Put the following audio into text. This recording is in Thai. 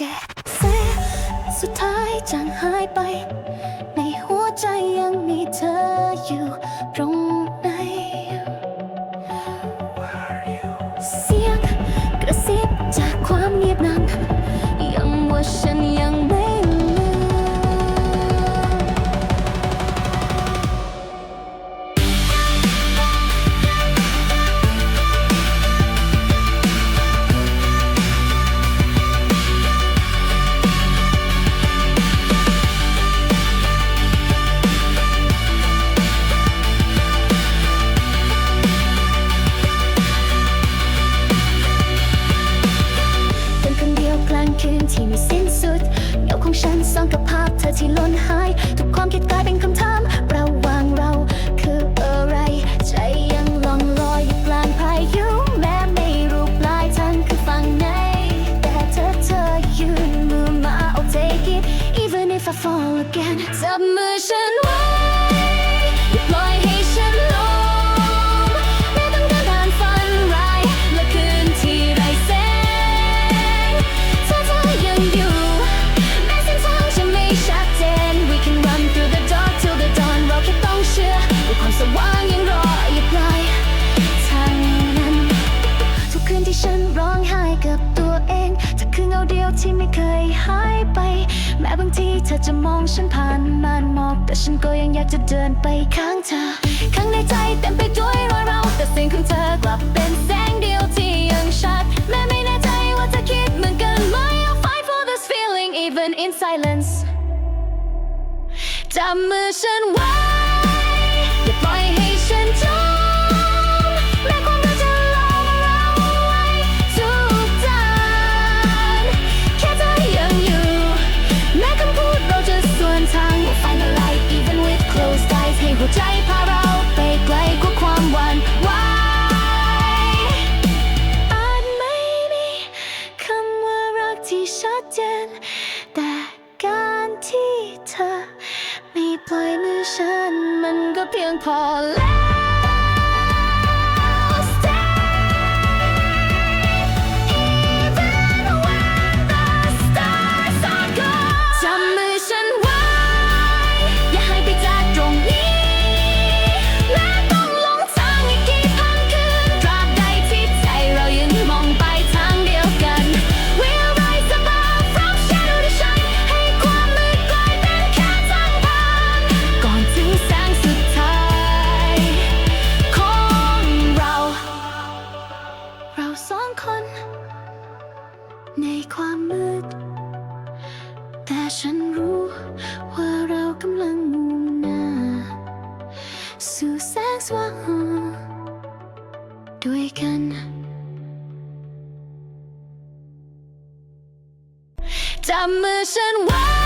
แกเซสุดท้ายจางหายไป ในหัวใจยังมีเธออยู่ตรงไหนเสียงกระซิบจากความเงียบนั้น ยังว่าฉันยังไม่ ที่ไม่สิ้นสุดเงาของฉันซ่อนกับภาพเธอที่ล้นหาย ทุกความคิดกลายเป็นคำถามระหว่างเรา คืออะไร ใจยังลองลอยอยู่กลางพายุแม้ไม่รู้ปลายทางคือฝั่งไหน แต่เธอเธอยืนมือมา I'll take it even if I fall again จับมือฉันไว้ ที่ไม่เคยหายไป แม้บางทีเธอจะมองฉันผ่านมานหมอก แต่ฉันก็ยังอยากจะเดินไปข้างเธอ ข้างในใจเต็มไปด้วยรอยร้าแต่เสียงของเธอกลับเป็นแสงเดียวที่ยังชัด แม้ไม่แน่ใจว่าเธอคิดเหมือนกันไหม I'll fight for this feeling even in silence จับมือฉันไว้ แต่การที่เธอ ไม่ปล่อยมือฉันมันก็เพียงพอแล้ว น ในความมืด แต่ฉันรู้ว่าเรากำลังมุ่งหน้า สู่แสงสว่างด้วยกัน จับมือฉันไว้